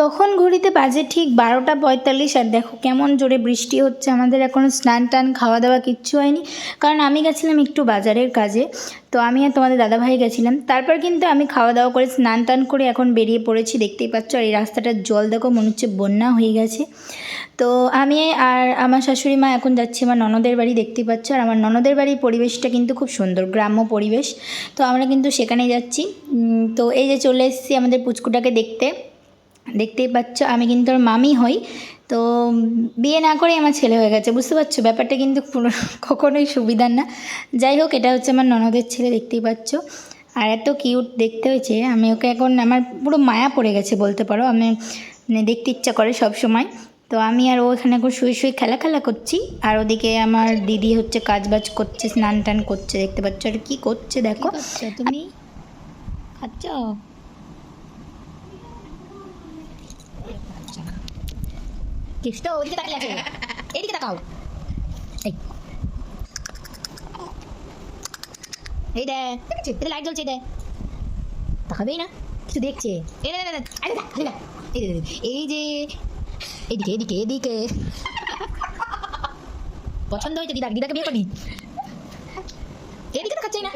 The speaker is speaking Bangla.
তখন ঘড়িতে বাজে ঠিক বারোটা পঁয়তাল্লিশ আর দেখো কেমন জোরে বৃষ্টি হচ্ছে। আমাদের এখনও স্নান টান খাওয়া দাওয়া কিচ্ছু হয়নি। কারণ আমি গেছিলাম একটু বাজারের কাজে। তো আমি আর তোমাদের দাদাভাই গেছিলাম। তারপর কিন্তু আমি খাওয়া দাওয়া করে, স্নান টান করে এখন বেরিয়ে পড়েছি। দেখতেই পাচ্ছ আর এই রাস্তাটার জল দেখো, মনে হচ্ছে বন্যা হয়ে গেছে। তো আমি আর আমার শাশুড়ি মা এখন যাচ্ছি আমার ননদের বাড়ি, দেখতেই পাচ্ছ। আর আমার ননদের বাড়ির পরিবেশটা কিন্তু খুব সুন্দর, গ্রাম্য পরিবেশ। তো আমরা কিন্তু সেখানে যাচ্ছি। তো এই যে চলে এসেছি আমাদের পুচকুটাকে দেখতে। দেখতেই পাচ্ছ আমি কিন্তু ওর মামি হই। তো বিয়ে না করে আমার ছেলে হয়ে গেছে বুঝতে পারছ? ব্যাপারটা কিন্তু কখনোই সুবিধার না। যাই হোক এটা হচ্ছে আমার ননদের ছেলে দেখতেই পাচ্ছ। আর এত কিউট দেখতে হয়েছে আমি ওকে এখন আমার পুরো মায়া পড়ে গেছে বলতে পারো। আমি মানে দেখতে ইচ্ছা করে সব সময় তো আমি আর ও এখানে এখন শুয়ে শুয়ে খেলা খেলা করছি। আর ওদিকে আমার দিদি হচ্ছে কাজ বাজ করছে স্নান টান করছে দেখতে পাচ্ছ? আর কি করছে দেখো। তুমি? খাচ্ছ? কৃষ্ণ ওদিকে তাকিয়ে আছে এদিকে তাকাও এই এই দে এটা লাইট জ্বলছে দে তাকাবেই না কিছু দেখছে এই যে এদিকে এদিকে এদিকে পছন্দ হয়েছে দিদা দিদাকে বিয়ে করবি এদিকে তাকাচ্ছেই না